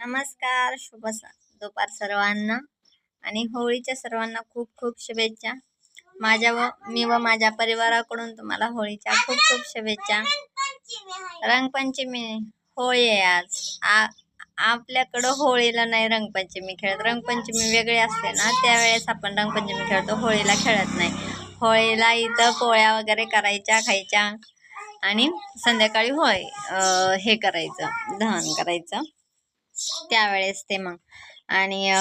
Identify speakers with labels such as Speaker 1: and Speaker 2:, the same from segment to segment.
Speaker 1: नमस्कार शुभ दुपार सर्वांना आणि होळीच्या सर्वांना खूप खूप शुभेच्छा. माझ्या व मी व माझ्या परिवाराकडून तुम्हाला होळीच्या खूप खूप शुभेच्छा. रंगपंचमी होळी आहे आज. आ आपल्याकडं होळीला नाही रंगपंचमी खेळत. रंगपंचमी वेगळी असते ना त्यावेळेस आपण रंगपंचमी खेळतो होळीला खेळत नाही. होळीला इथं पोळ्या वगैरे करायच्या खायच्या आणि संध्याकाळी होळी हे करायचं दहन करायचं. त्यावेळेस ते मग. आणि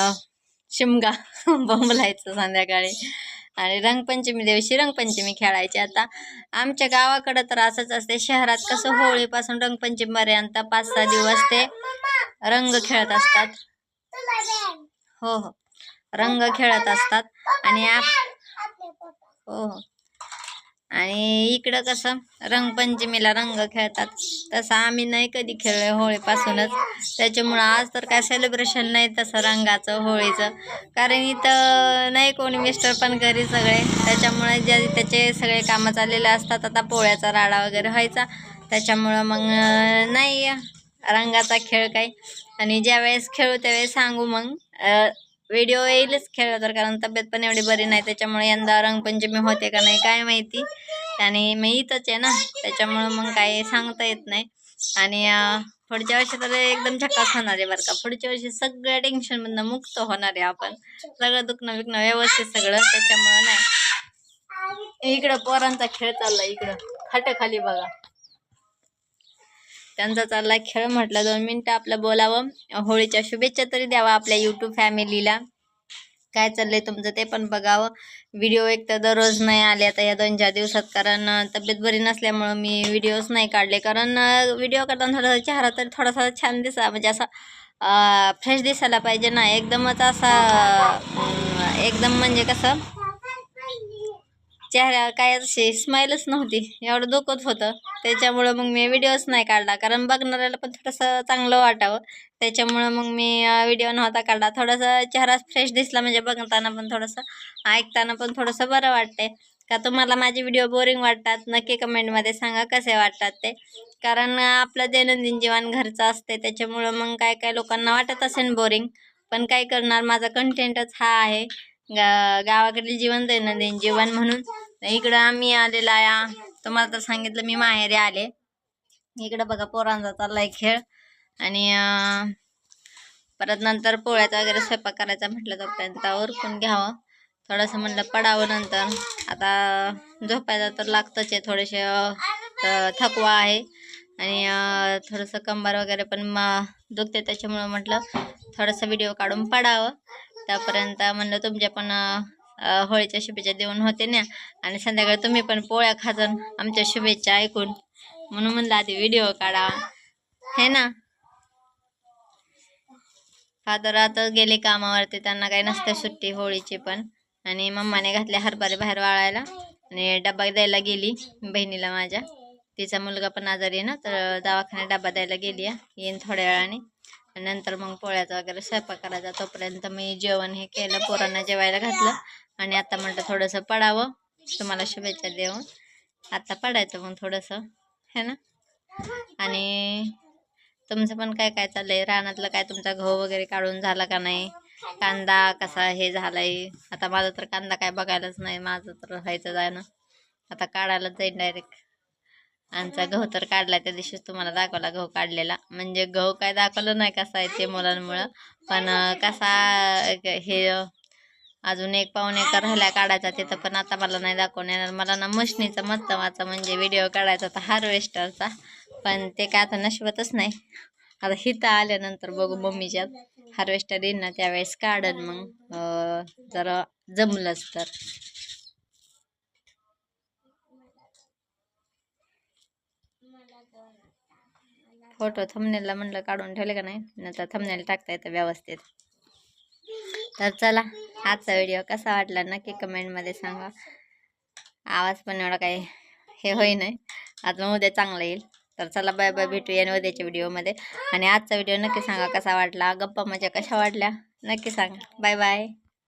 Speaker 1: शिमगा बोंबलायचं संध्याकाळी. आणि रंगपंचमी दिवशी रंगपंचमी खेळायची. आता आमच्या गावाकडं तर असंच असते. शहरात कसं होळीपासून रंगपंचमीपर्यंत पाच सहा दिवस ते रंग खेळत असतात. हो हो. रंग खेळत असतात. आणि आप हो हो. आणि इकडं कसं रंगपंचमीला रंग खेळतात. तसं आम्ही नाही कधी खेळलो होळीपासूनच. त्याच्यामुळं आज तर काय सेलिब्रेशन नाही तसं रंगाचं होळीचं. कारण इथं नाही कोणी मिस्टर पण घरी सगळे. त्याच्यामुळे ज्या त्याचे सगळे कामं चाललेले असतात आता पोळ्याचा राडा वगैरे व्हायचा. त्याच्यामुळं मग नाही रंगाचा खेळ काही. आणि ज्यावेळेस खेळू त्यावेळेस सांगू मग. व्हिडिओ येईलच खेळ तर कारण तब्येत पण एवढी बरी नाही त्याच्यामुळे यंदा रंगपंचमी होते का नाही काय माहिती. आणि मी इथंच आहे ना त्याच्यामुळं मग काही सांगता येत नाही. आणि पुढच्या वर्षी तर एकदम झकास होणार आहे बरं का. पुढच्या वर्षी सगळ्या टेन्शनमधनं मुक्त होणार आहे आपण. सगळं दुखणं विकणं व्यवस्थित सगळं त्याच्यामुळं नाही. इकडं पोरांचा खेळ चाललाय इकडं. खाली बघा. त्यांचा चाललाय खेळ म्हटलं दोन मिनिटं आपलं बोलावं. होळीच्या शुभेच्छा तरी द्यावा आपल्या यूट्यूब फॅमिलीला काय चाललंय तुमचं ते पण बघावं. व्हिडिओ एक तर दररोज नाही आले आता या दोन चार दिवसात कारण तब्येत बरी नसल्यामुळं मी व्हिडिओज नाही काढले. कारण व्हिडिओ करताना थोडासा चेहरा तर थोडासा छान दिसा म्हणजे असा फ्रेश दिसायला पाहिजे ना. एकदमच असा एकदम म्हणजे कसं चेहऱ्या काय अशी स्माईलच नव्हती. एवढं दुखत होतं. त्याच्यामुळं मग मी व्हिडिओच नाही काढला. कारण बघणाऱ्याला पण थोडंसं चांगलं वाटावं. त्याच्यामुळं मग मी व्हिडिओ नव्हता काढला. थोडासा चेहरा फ्रेश दिसला म्हणजे बघताना पण थोडंसं ऐकताना पण थोडंसं बरं वाटतंय. का तुम्हाला माझे व्हिडिओ बोरिंग वाटतात? नक्की कमेंटमध्ये सांगा कसे वाटतात ते. कारण आपलं दैनंदिन जीवन घरचं असते त्याच्यामुळं मग काय काय लोकांना वाटत असेल बोरिंग पण काय करणार? माझा कंटेंटच हा आहे. गा गावाकडील जीवन दैनंदिन जीवन म्हणून. इकडं आम्ही आलेला तर तुम्हाला तर सांगितलं मी माहेरी आले. इकडं बघा पोरांचा चाललाय खेळ. आणि परत नंतर पोळ्याचा वगैरे स्वयंपाक करायचा म्हटलं तोपर्यंत उरकून घ्यावं. थोडंसं म्हणलं पडावं नंतर. आता झोपायला तर लागतंच आहे थोडेसे थकवा आहे. आणि थोडंसं कंबर वगैरे पण म दुखते त्याच्यामुळं म्हटलं थोडंसं व्हिडिओ काढून पडावं. त्यापर्यंत म्हणलं तुमच्या पण होळीच्या शुभेच्छा देऊन होते ना. आणि संध्याकाळी तुम्ही पण पोळ्या खाजन आमच्या शुभेच्छा ऐकून. म्हणून म्हणलं आधी व्हिडिओ काढा. हे ना? फादर आता गेले कामावरती त्यांना काही नसते सुट्टी होळीची पण. आणि मम्माने घातले हरभरे बाहेर वाळायला. आणि डबा द्यायला गेली बहिणीला माझ्या. तिचा मुलगा पण आजारी आहे ना तर दवाखान्यात डबा द्यायला गेली आहे. येईन थोड्या वेळाने. नंतर मग पोळ्याचा वगैरे स्वयंपाक करायचा. तोपर्यंत मी जेवण हे केलं पोरांना जेवायला घातलं. आणि आता म्हटलं थोडंसं पडावं. तुम्हाला शुभेच्छा देऊन आता पडायचं मग थोडंसं. है ना? आणि तुमचं पण काय काय चाललंय? रानातलं काय तुमचा गहू वगैरे काढून झाला का नाही? कांदा कसा हे झालाय? आता माझा तर कांदा काय बघायलाच नाही. माझं तर व्हायचं जाणं. आता काढायलाच जाईल डायरेक्ट आमचा गहू तर काढला त्या दिवशीच तुम्हाला दाखवला गहू काढलेला. म्हणजे गहू काय दाखवलं नाही कसा आहे ते मुलांमुळं. पण कसा हे अजून एक पाऊण एकर राहिला काढायचा तिथं पण आता मला नाही दाखवून येणार. मला ना मशनीचा मत्तमाचा म्हणजे व्हिडिओ काढायचा होता हार्वेस्टरचा पण ते काय आता नशिबतच नाही. आता हिथं आल्यानंतर बघू मम्मीच्यात. हार्वेस्टर येईन ना त्यावेळेस काढन मग. जर जरा जमलंच तर. फोटो थंबनेलला म्हणलं काढून ठेवले का नाही? नंतर थंबनेल टाकता येतं व्यवस्थित. तर चला आजचा व्हिडिओ कसा वाटला नक्की कमेंटमध्ये सांगा. आवाज पण एवढा काही हे होई नाही अजून उद्या चांगला येईल. तर चला बाय बाय भेटूया उद्याच्या व्हिडिओमध्ये आणि आजचा व्हिडिओ नक्की सांगा कसा वाटला? गप्पा मजा कशा वाटल्या? नक्की सांगा. Bye bye